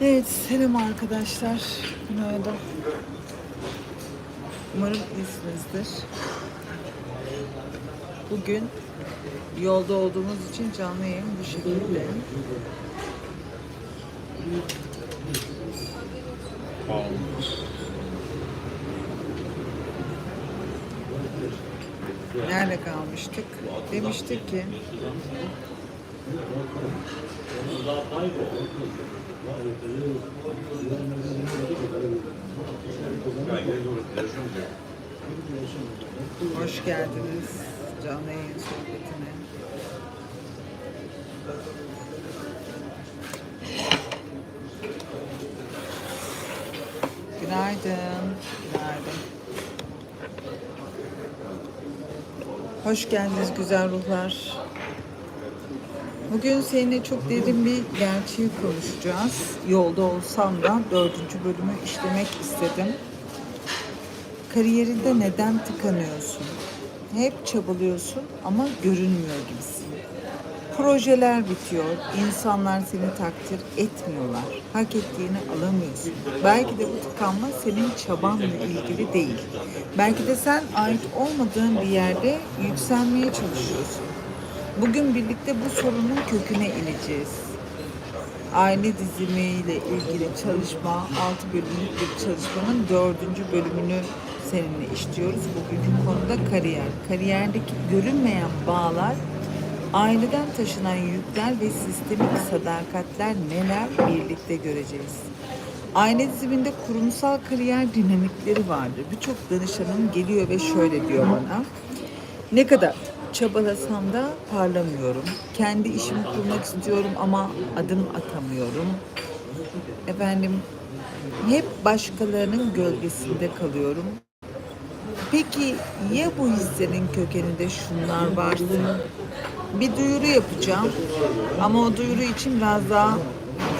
Evet, selam arkadaşlar. Günaydın. Umarım iyisinizdir. Bugün yolda olduğumuz için canlı yayın bu şekilde. Nerede kalmıştık? Demiştik ki hoş geldiniz canlı yayın sohbetine. Günaydın. Günaydın. Hoş geldiniz güzel ruhlar. Bugün seninle çok derin bir gerçeği konuşacağız. Yolda olsam da dördüncü bölümü işlemek istedim. Kariyerinde neden tıkanıyorsun? Hep çabalıyorsun ama görünmüyor gibisin. Projeler bitiyor, insanlar seni takdir etmiyorlar. Hak ettiğini alamıyorsun. Belki de bu tıkanma senin çabanla ilgili değil. Belki de sen ait olmadığın bir yerde yükselmeye çalışıyorsun. Bugün birlikte bu sorunun köküne ineceğiz. Aile dizimiyle ilgili çalışma, 6 bölümlük bir çalışmanın 4. bölümünü seninle işliyoruz. Bugünkü konuda kariyer. Kariyerdeki görünmeyen bağlar, aileden taşınan yükler ve sistemik sadakatler neler birlikte göreceğiz. Aile diziminde kurumsal kariyer dinamikleri vardır. Birçok danışanım geliyor ve şöyle diyor bana. Ne kadar çabalasam da parlamıyorum. Kendi işimi kurmak istiyorum ama adım atamıyorum. Efendim hep başkalarının gölgesinde kalıyorum. Peki ya bu hislerin kökeninde şunlar varsa? Bir duyuru yapacağım ama o duyuru için biraz daha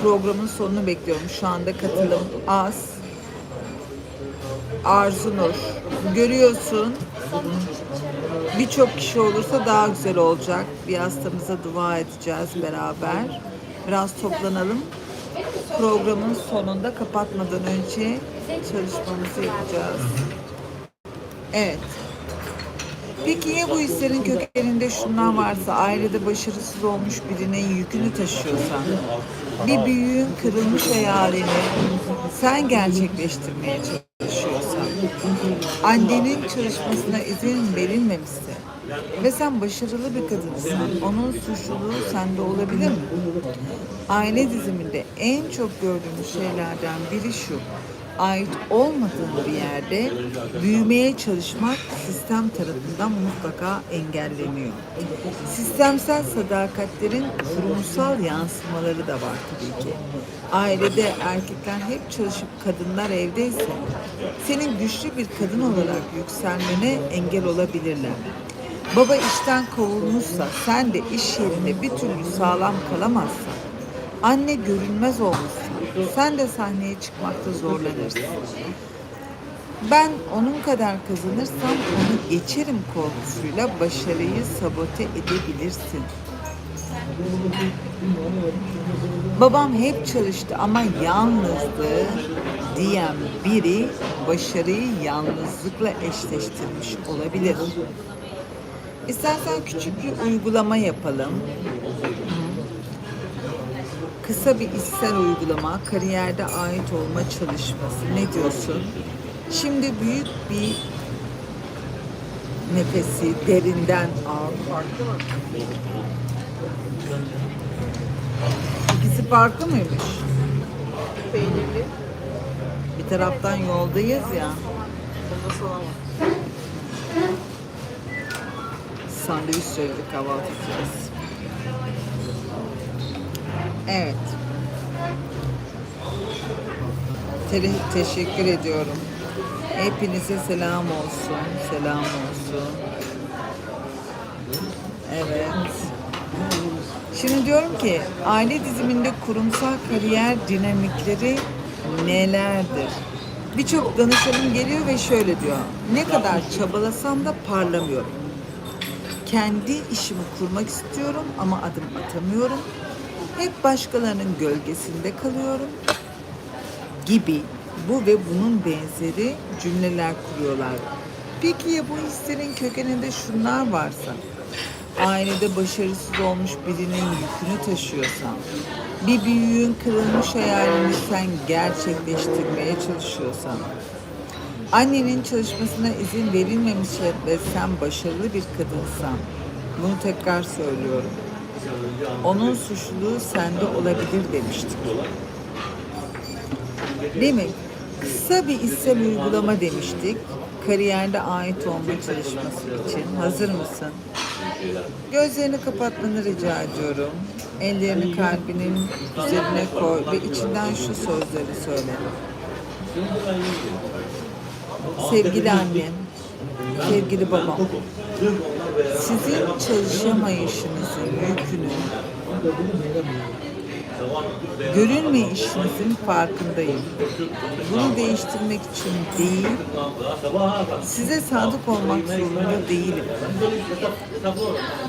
programın sonunu bekliyorum. Şu anda katılım az. Arzu Nur. Görüyorsun Birçok kişi olursa daha güzel olacak. Bir hastamıza dua edeceğiz beraber. Biraz toplanalım. Programın sonunda kapatmadan önce çalışmamızı yapacağız. Evet. Peki ya bu hislerin kökeninde şunlar varsa, ailede başarısız olmuş birinin yükünü taşıyorsan, bir büyüğün kırılmış hayalini sen gerçekleştirmeye çalışıyorsan, annenin çalışmasına izin verilmemişse ve sen başarılı bir kadınsan, onun suçluluğu sende olabilir mi? Aile diziminde en çok gördüğümüz şeylerden biri şu, ait olmadığın bir yerde büyümeye çalışmak sistem tarafından mutlaka engelleniyor. Sistemsel sadakatlerin kurumsal yansımaları da var tabii ki. Ailede erkekler hep çalışıp kadınlar evdeyse senin güçlü bir kadın olarak yükselmene engel olabilirler. Baba işten kovulmuşsa sen de iş yerinde bir türlü sağlam kalamazsan Anne görünmez olmuşsun. Sen de sahneye çıkmakta zorlanırsın. Ben onun kadar kazanırsam onu geçerim korkusuyla başarıyı sabote edebilirsin. Babam hep çalıştı ama yalnızdı diyen biri başarıyı yalnızlıkla eşleştirmiş olabilir. İstersen küçük bir uygulama yapalım kısa bir içsel uygulama, kariyerde ait olma çalışması. Ne diyorsun? Şimdi büyük bir nefesi derinden al. İkisi farklı mıymış? Peynirli. Bir taraftan yoldayız ya. Bunda salamı. Sandviç söyledik kahvaltı edeceğiz. Evet. Te- teşekkür ediyorum. Hepinize selam olsun. Selam olsun. Evet. Şimdi diyorum ki aile diziminde kurumsal kariyer dinamikleri nelerdir? Birçok danışanım geliyor ve şöyle diyor. Ne kadar çabalasam da parlamıyorum. Kendi işimi kurmak istiyorum ama adım atamıyorum. Hep başkalarının gölgesinde kalıyorum. gibi bu ve bunun benzeri cümleler kuruyorlar. Peki ya bu hislerin kökeninde şunlar varsa? Ailede başarısız olmuş birinin yükünü taşıyorsan, bir büyüğün kırılmış hayalini sen gerçekleştirmeye çalışıyorsan, annenin çalışmasına izin verilmemiş ve sen başarılı bir kadınsan, bunu tekrar söylüyorum. Onun suçluluğu sende olabilir demiştik. Değil mi? Kısa bir içsel uygulama demiştik. Kariyerde ait olma çalışması için. Hazır mısın? Gözlerini kapatmanı rica ediyorum. Ellerini kalbinin üzerine koy ve içinden şu sözleri söyle. Sevgili annem, sevgili babam, sizin çalışamayışınızın yükünü görülmeyişinizin farkındayım. Bunu değiştirmek için değil, size sadık olmak zorunda değilim.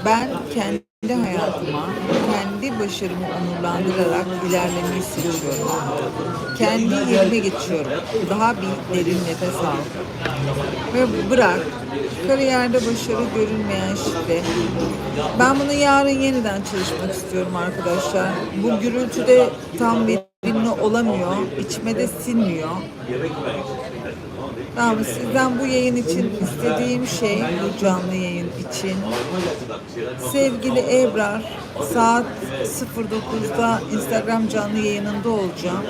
Ben kendi hayatıma, kendi başarımı onurlandırarak ilerlemeyi seçiyorum. Kendi yerime geçiyorum. Daha bir derin nefes al. Ve bırak. Kariyerde başarı görünmeyen şifre. Ben bunu yarın yeniden çalışmak istiyorum arkadaşlar. Bu gürültüde tam verimli olamıyor. İçime de sinmiyor. Tamam sizden bu yayın için istediğim şey bu canlı yayın için sevgili Ebrar saat 09'da Instagram canlı yayınında olacağım.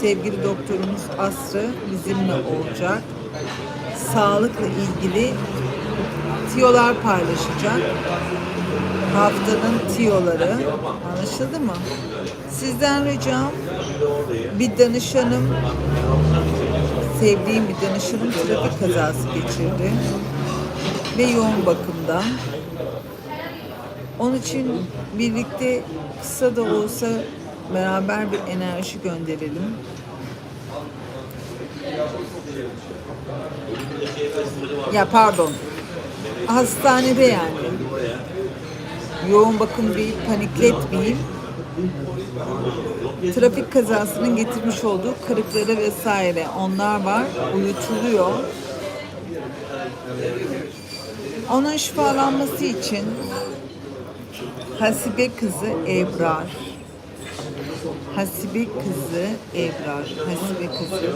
Sevgili doktorumuz Asrı bizimle olacak. Sağlıkla ilgili tiyolar paylaşacak. Haftanın tiyoları. Anlaşıldı mı? Sizden ricam bir danışanım sevdiğim bir danışanım trafik kazası geçirdi ve yoğun bakımda. Onun için birlikte kısa da olsa beraber bir enerji gönderelim. Ya pardon. Hastanede yani. Yoğun bakım değil, panikletmeyeyim. Trafik kazasının getirmiş olduğu kırıkları vesaire onlar var. Uyutuluyor. Onun şifalanması için Hasibe kızı Ebrar. Hasibe kızı Ebrar. Hasibe kızı.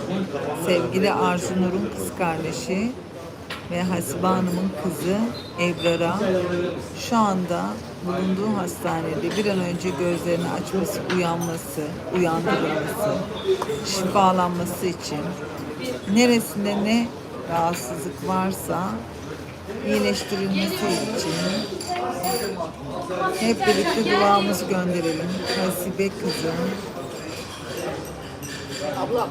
Sevgili Arzu Nur'un kız kardeşi ve Hasibe Hanım'ın kızı Ebrar'a şu anda bulunduğu hastanede bir an önce gözlerini açması, uyanması, uyandırılması, şifalanması için neresinde ne rahatsızlık varsa iyileştirilmesi için hep birlikte duamızı gönderelim. Hasibe kızım. Abla.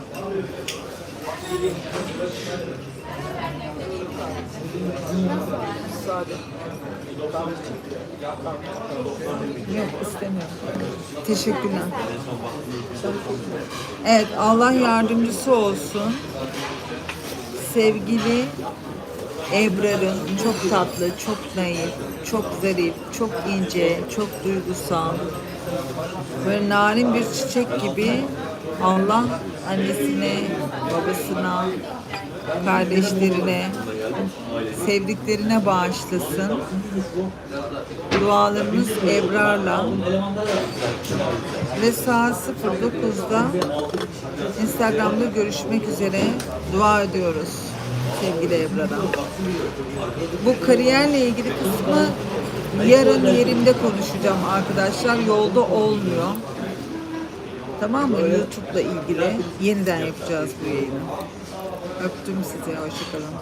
Sade. Yok istemiyorum. Teşekkürler. Evet Allah yardımcısı olsun. Sevgili Ebrar'ın çok tatlı, çok naif, çok zarif, çok ince, çok duygusal. Böyle narin bir çiçek gibi Allah annesine, babasına, kardeşlerine, sevdiklerine bağışlasın. Dualarımız Ebrar'la ve saat 09'da Instagram'da görüşmek üzere dua ediyoruz sevgili Ebrar'a. Bu kariyerle ilgili kısmı yarın yerimde konuşacağım arkadaşlar. Yolda olmuyor. Tamam mı? YouTube'la ilgili yeniden yapacağız bu yayını. Öptüm sizi. Hoşçakalın.